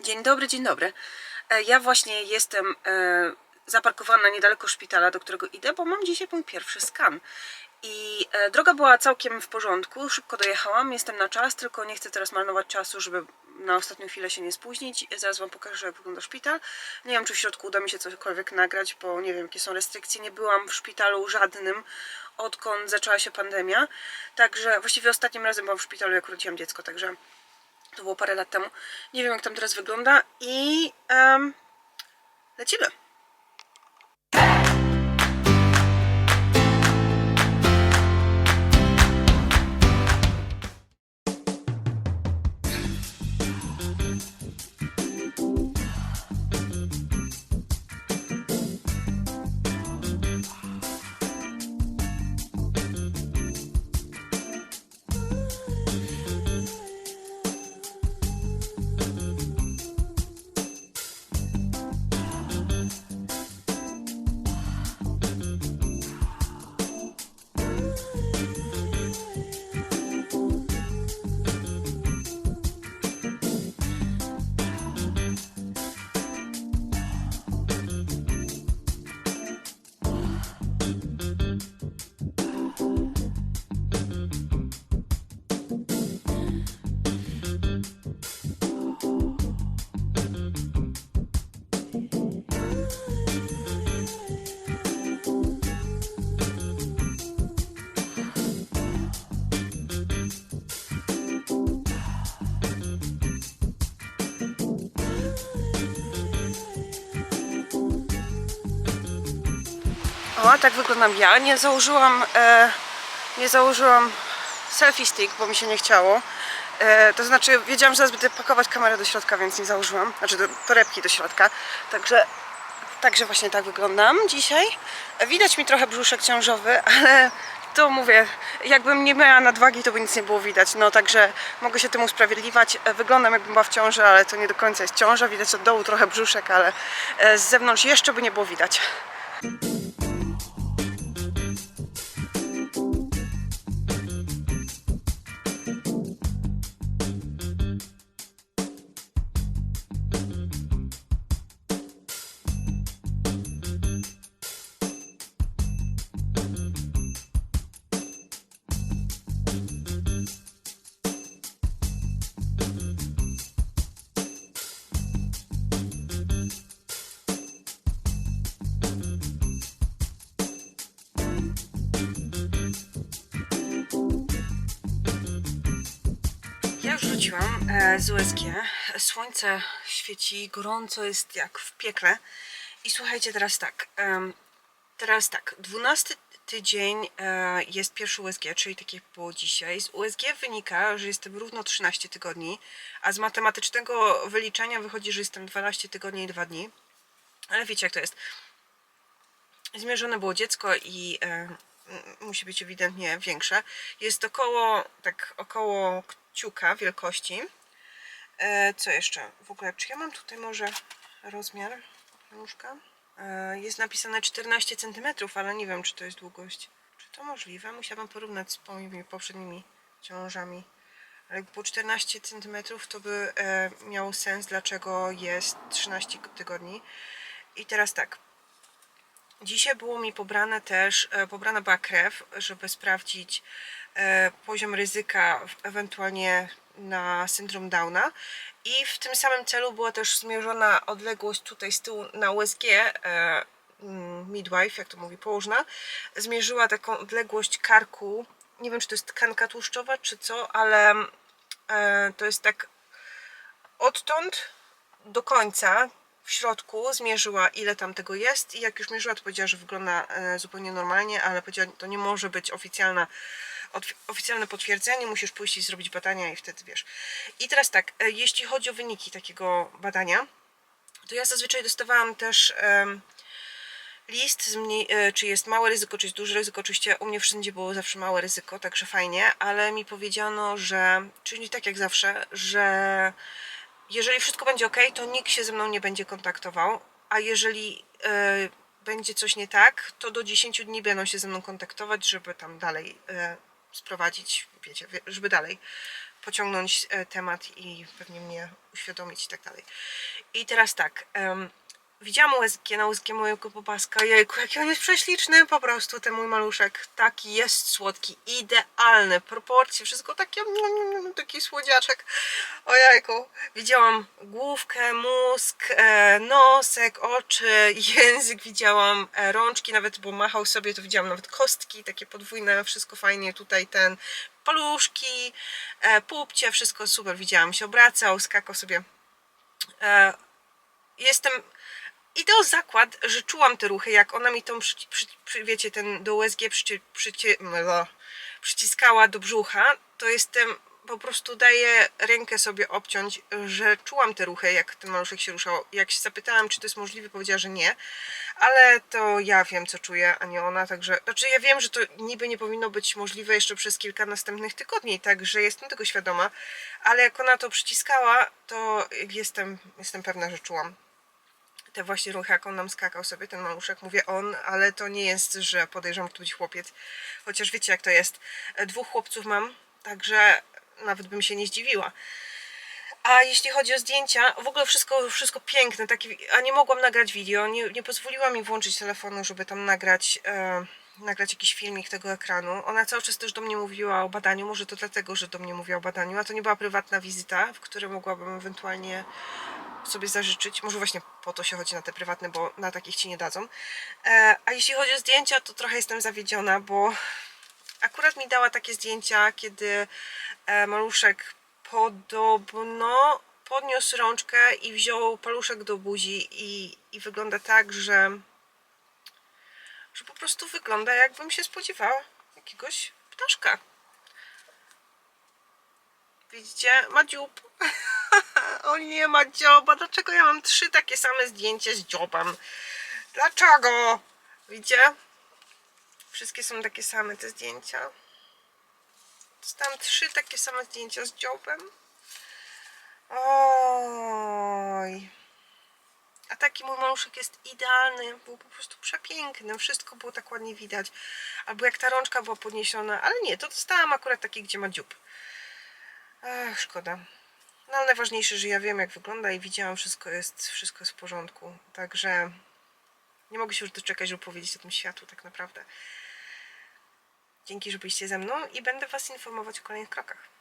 Dzień dobry, dzień dobry. E, Ja właśnie jestem e, zaparkowana niedaleko szpitala, do którego idę, bo mam dzisiaj mój pierwszy skan. I e, droga była całkiem w porządku, szybko dojechałam, jestem na czas, tylko nie chcę teraz marnować czasu, żeby na ostatnią chwilę się nie spóźnić. Zaraz Wam pokażę, jak wygląda szpital. Nie wiem, czy w środku uda mi się cokolwiek nagrać, bo nie wiem, jakie są restrykcje. Nie byłam w szpitalu żadnym, odkąd zaczęła się pandemia. Także właściwie ostatnim razem byłam w szpitalu, jak urodziłam dziecko, także to było parę lat temu. Nie wiem, jak tam teraz wygląda i em, lecimy. O, tak wyglądam ja. Nie założyłam, e, nie założyłam selfie stick, bo mi się nie chciało. E, to znaczy, wiedziałam, że zaraz będę pakować kamerę do środka, więc nie założyłam. Znaczy, do torebki do środka. Także, także właśnie tak wyglądam dzisiaj. Widać mi trochę brzuszek ciążowy, ale to mówię, jakbym nie miała nadwagi, to by nic nie było widać. No także mogę się tym usprawiedliwiać. E, Wyglądam jakbym była w ciąży, ale to nie do końca jest ciąża. Widać od dołu trochę brzuszek, ale e, z zewnątrz jeszcze by nie było widać. Już wróciłam e, z USG. Słońce świeci, gorąco jest jak w piekle. I słuchajcie, teraz tak. teraz tak, 12 tydzień e, jest pierwszy USG, czyli tak jak było dzisiaj. Z USG wynika, że jestem równo 13 tygodni, a z matematycznego wyliczenia wychodzi, że jestem 12 tygodni i 2 dni. Ale wiecie jak to jest. Zmierzone było dziecko i e, musi być ewidentnie większe. Jest około, tak około kciuka wielkości. E, co jeszcze? W ogóle, czy ja mam tutaj może rozmiar nóżka? E, jest napisane 14 cm, ale nie wiem, czy to jest długość. Czy to możliwe? Musiałabym porównać z moimi poprzednimi ciążami. Ale było 14 cm, to by e, miało sens, dlaczego jest 13 tygodni. I teraz tak. Dzisiaj było mi pobrane też, pobrana była krew, żeby sprawdzić poziom ryzyka ewentualnie na syndrom Downa. I w tym samym celu była też zmierzona odległość tutaj z tyłu na USG. E, midwife, jak to mówi, położna, zmierzyła taką odległość karku. Nie wiem, czy to jest tkanka tłuszczowa, czy co, ale e, to jest tak odtąd do końca w środku zmierzyła ile tam tego jest i jak już mierzyła to powiedziała, że wygląda e, zupełnie normalnie, ale powiedziała, to nie może być oficjalna, oficjalne potwierdzenie, musisz pójść i zrobić badania i wtedy wiesz. I teraz tak, e, jeśli chodzi o wyniki takiego badania, to ja zazwyczaj dostawałam też list, mniej, e, czy jest małe ryzyko, czy jest duże ryzyko. Oczywiście u mnie wszędzie było zawsze małe ryzyko, także fajnie, ale mi powiedziano, że, czyli tak jak zawsze, że jeżeli wszystko będzie ok, to nikt się ze mną nie będzie kontaktował, a jeżeli e, będzie coś nie tak, to do 10 dni będą się ze mną kontaktować, żeby tam dalej e, sprowadzić, wiecie, wie- żeby dalej pociągnąć e, temat i pewnie mnie uświadomić i tak dalej. I teraz tak, widziałam USG na USG mojego popaska, jejku, jaki on jest prześliczny, po prostu ten mój maluszek, taki jest słodki, idealny, proporcje, wszystko takie, mm, taki słodziaczek, ojejku, widziałam główkę, mózg, e, nosek, oczy, język, widziałam e, rączki, nawet bo machał sobie, to widziałam nawet kostki, takie podwójne, wszystko fajnie, tutaj ten, paluszki, e, pupcie, wszystko super, widziałam, się obracał, skakał sobie, jestem idę o zakład, że czułam te ruchy, jak ona mi tą, przy, przy, wiecie, ten do USG przyci, przyci, przyciskała do brzucha, to jestem, po prostu daję rękę sobie obciąć, że czułam te ruchy, jak ten maluszek się ruszał. Jak się zapytałam, czy to jest możliwe, powiedziała, że nie, ale to ja wiem, co czuję, a nie ona, także, znaczy ja wiem, że to niby nie powinno być możliwe jeszcze przez kilka następnych tygodni, także jestem tego świadoma, ale jak ona to przyciskała, to jestem, jestem pewna, że czułam te właśnie ruchy, jak on nam skakał sobie, ten maluszek, mówię on, ale to nie jest, że podejrzewam, że to być chłopiec, chociaż wiecie jak to jest. E, Dwóch chłopców mam, także nawet bym się nie zdziwiła. A jeśli chodzi o zdjęcia, w ogóle wszystko, wszystko piękne, takie, a nie mogłam nagrać wideo, nie, nie pozwoliła mi włączyć telefonu, żeby tam nagrać, e, nagrać jakiś filmik tego ekranu. Ona cały czas też do mnie mówiła o badaniu, może to dlatego, że do mnie mówiła o badaniu, a to nie była prywatna wizyta, w której mogłabym ewentualnie sobie zażyczyć. Może właśnie po to się chodzi na te prywatne, bo na takich ci nie dadzą. E, a jeśli chodzi o zdjęcia, to trochę jestem zawiedziona, bo akurat mi dała takie zdjęcia, kiedy e, maluszek podobno podniósł rączkę i wziął paluszek do buzi i, i wygląda tak, że że po prostu wygląda jakbym się spodziewała jakiegoś ptaszka. Widzicie? Ma dziób. o nie, ma dzioba. Dlaczego ja mam trzy takie same zdjęcia z dziobem? Dlaczego? Widzicie? Wszystkie są takie same te zdjęcia. Dostałam trzy takie same zdjęcia z dziobem. Oj. A taki mój maluszek jest idealny, był po prostu przepiękny, wszystko było tak ładnie widać. Albo jak ta rączka była podniesiona, ale nie, to dostałam akurat taki, gdzie ma dziób. Ach, szkoda. No ale najważniejsze, że ja wiem jak wygląda i widziałam, wszystko jest, wszystko jest w porządku. Także nie mogę się już doczekać, żeby powiedzieć o tym światu tak naprawdę. Dzięki, że byliście ze mną i będę Was informować o kolejnych krokach.